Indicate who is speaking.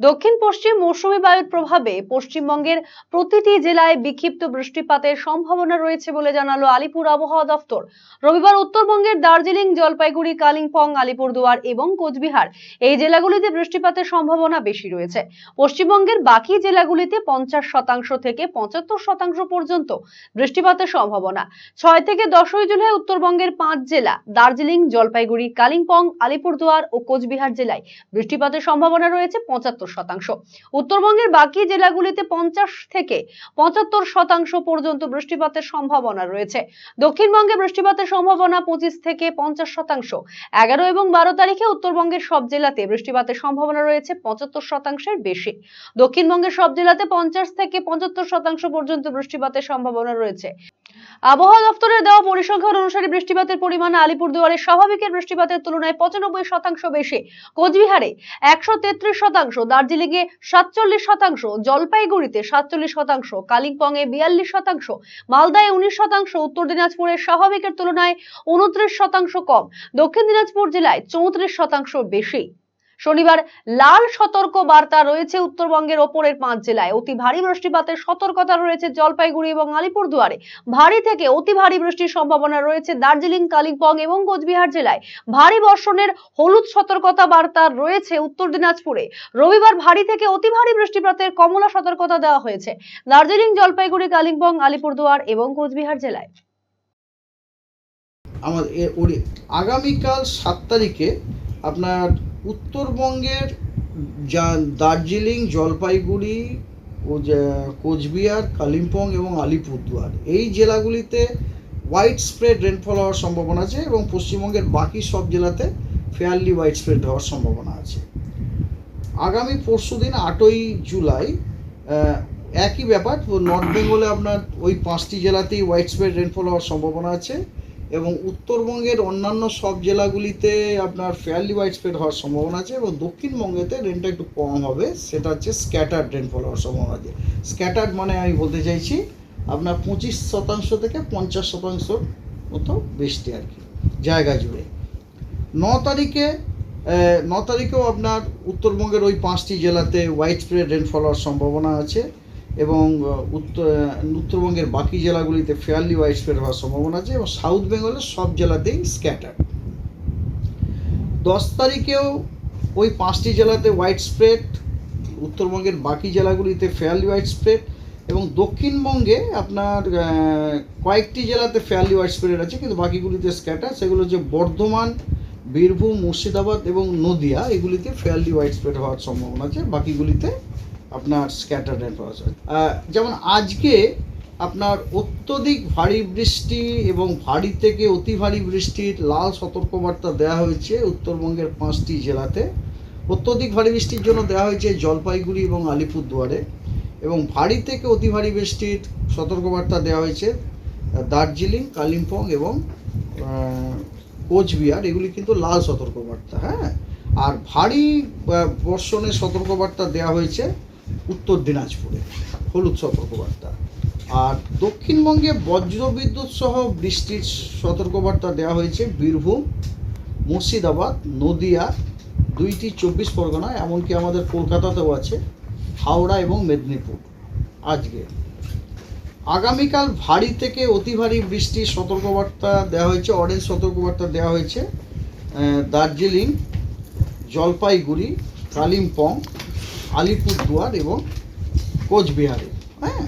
Speaker 1: দক্ষিণ পশ্চিম মৌসুমী বায়ুর প্রভাবে পশ্চিমবঙ্গের প্রতিটি জেলায় বিক্ষিপ্ত বৃষ্টিপাতের সম্ভাবনা রয়েছে বলে জানালো আলিপুর আবহাওয়া দফতর রবিবার উত্তরবঙ্গের দার্জিলিং, জলপাইগুড়ি, কালিম্পং, আলিপুরদুয়ার এবং কোচবিহার এই জেলাগুলিতে বৃষ্টিপাতের সম্ভাবনা বেশি রয়েছে। পশ্চিমবঙ্গের বাকি জেলাগুলিতে পঞ্চাশ শতাংশ থেকে পঁচাত্তর শতাংশ পর্যন্ত বৃষ্টিপাতের সম্ভাবনা। ছয় থেকে দশই জুলাই উত্তরবঙ্গের পাঁচ জেলা দার্জিলিং, জলপাইগুড়ি, কালিম্পং, আলিপুরদুয়ার ও কোচবিহার জেলায় বৃষ্টিপাতের সম্ভাবনা রয়েছে পঁচাত্তর শতাংশ। উত্তরবঙ্গের বাকি জেলাগুলিতে পঞ্চাশ থেকে পঁচাত্তর শতাংশ পর্যন্ত বৃষ্টিপাতের সম্ভাবনা রয়েছে। দক্ষিণবঙ্গে বৃষ্টিপাতের সম্ভাবনা পঁচিশ থেকে পঞ্চাশ শতাংশ। এগারো এবং বারো তারিখে উত্তরবঙ্গের সব জেলাতে বৃষ্টিপাতের সম্ভাবনা রয়েছে পঁচাত্তর শতাংশের বেশি। দক্ষিণবঙ্গের সব জেলাতে পঞ্চাশ থেকে পঁচাত্তর শতাংশ পর্যন্ত বৃষ্টিপাতের সম্ভাবনা রয়েছে। আবহাওয়া দপ্তরের দেওয়া পরিসংখ্যান অনুসারে বৃষ্টিপাতের পরিমাণ আলিপুরদুয়ারে স্বাভাবিকের বৃষ্টিপাতের তুলনায় পঁচানব্বই শতাংশ বেশি। কোচবিহারে একশো তেত্রিশ শতাংশ, দার্জিলিংয়ে সাতচল্লিশ শতাংশ, জলপাইগুড়িতে সাতচল্লিশ শতাংশ, কালিম্পংয়ে বিয়াল্লিশ শতাংশ, মালদায় উনিশ শতাংশ, উত্তর দিনাজপুরে স্বাভাবিকের তুলনায় উনত্রিশ শতাংশ কম। দক্ষিণ দিনাজপুর জেলায় চৌত্রিশ শতাংশ বেশি। শনিবার লাল সতর্ক বার্তা রয়েছে উত্তরবঙ্গের ওপরের পাঁচ জেলায়। অতি ভারী বৃষ্টিপাতের সতর্কতা রয়েছে জলপাইগুড়ি এবং আলিপুরদুয়ারে। ভারী থেকে অতি ভারী বৃষ্টির সম্ভাবনা রয়েছে দার্জিলিং, কালিম্পং এবং কোচবিহার জেলায়। ভারী বর্ষণের হলুদ সতর্কতা বার্তা রয়েছে উত্তর দিনাজপুরে। রবিবার ভারী থেকে অতি ভারী বৃষ্টিপাতের কমলা সতর্কতা দেওয়া হয়েছে দার্জিলিং, জলপাইগুড়ি, কালিম্পং, আলিপুরদুয়ার এবং কোচবিহার জেলায়।
Speaker 2: আমাদের আগামীকাল সাত তারিখে আপনার উত্তরবঙ্গের যা দার্জিলিং, জলপাইগুড়ি ও কোচবিহার, কালিম্পং এবং আলিপুরদুয়ার। এই জেলাগুলিতে হোয়াইট স্প্রেড রেনফল হওয়ার সম্ভাবনা আছে এবং পশ্চিমবঙ্গের বাকি সব জেলাতে ফেয়ারলি হোয়াইট স্প্রেড হওয়ার সম্ভাবনা আছে। আগামী পরশুদিন আটই জুলাই একই ব্যাপার নর্থ বেঙ্গলে আপনার ওই পাঁচটি জেলাতেই হোয়াইট স্প্রেড রেনফল হওয়ার সম্ভাবনা আছে। এবং উত্তরবঙ্গের অন্যান্য সব জেলাগুলিতে আপনার ফেয়ারলি ওয়াইড স্প্রেড হওয়ার সম্ভাবনা আছে এবং দক্ষিণবঙ্গেতে রেনটা একটু কম হবে, সেটা হচ্ছে স্ক্যাটার্ড রেনফল হওয়ার সম্ভাবনা আছে। স্ক্যাটার্ড মানে আমি বলতে চাইছি আপনার পঁচিশ শতাংশ থেকে পঞ্চাশ শতাংশ মতো বৃষ্টি আর কি, জায়গা জুড়ে। ন তারিখে ন তারিখেও আপনার উত্তরবঙ্গের ওই পাঁচটি জেলাতে হোয়াইট স্প্রেড রেনফল হওয়ার সম্ভাবনা আছে। এবং উত্তর উত্তরবঙ্গের বাকি জেলাগুলিতে ফেয়ারলি ওয়াইড স্প্রেড হওয়ার সম্ভাবনা আছে এবং সাউথ বেঙ্গলের সব জেলাতেই স্ক্যাটার দশ তারিখেও ওই পাঁচটি জেলাতে হোয়াইট স্প্রেড উত্তরবঙ্গের বাকি জেলাগুলিতে ফেয়ারলি হোয়াইট স্প্রেড এবং দক্ষিণবঙ্গে আপনার কয়েকটি জেলাতে ফেয়ারলি হোয়াইট স্প্রেড আছে, কিন্তু বাকিগুলিতে স্ক্যাটার সেগুলো হচ্ছে বর্ধমান, বীরভূম, মুর্শিদাবাদ এবং নদিয়া। এগুলিতে ফেয়ারলি হোয়াইট স্প্রেড হওয়ার সম্ভাবনা আছে। বাকিগুলিতে আপনার স্ক্যাটার আছে আহ, যেমন আজকে আপনার অত্যধিক ভারী বৃষ্টি এবং ভারী থেকে অতি ভারী বৃষ্টির লাল সতর্কবার্তা দেওয়া হয়েছে উত্তরবঙ্গের পাঁচটি জেলাতে। অত্যধিক ভারী বৃষ্টির জন্য দেওয়া হয়েছে জলপাইগুড়ি এবং আলিপুরদুয়ারে এবং ভারী থেকে অতি ভারী বৃষ্টির সতর্কবার্তা দেওয়া হয়েছে দার্জিলিং কালিম্পং এবং কোচবিহার। এগুলি কিন্তু লাল সতর্কবার্তা হ্যাঁ? আর ভারী বর্ষণের সতর্কবার্তা দেওয়া হয়েছে উত্তর দিনাজপুরে। হলুদ সতর্কবার্তা আর দক্ষিণবঙ্গে বজ্রবিদ্যুৎ সহ বৃষ্টির সতর্কবার্তা দেওয়া হয়েছে বীরভূম, মুর্শিদাবাদ, নদিয়া, দুইটি চব্বিশ পরগনা, এমনকি আমাদের কলকাতাতেও আছে, হাওড়া এবং মেদিনীপুর আজকে। আগামীকাল ভারী থেকে অতি ভারী বৃষ্টির সতর্কবার্তা দেওয়া হয়েছে অরেঞ্জ সতর্কবার্তা দেওয়া হয়েছে দার্জিলিং, জলপাইগুড়ি, কালিম্পং আলিপুরদুয়ার এবং কোচবিহারে হ্যাঁ?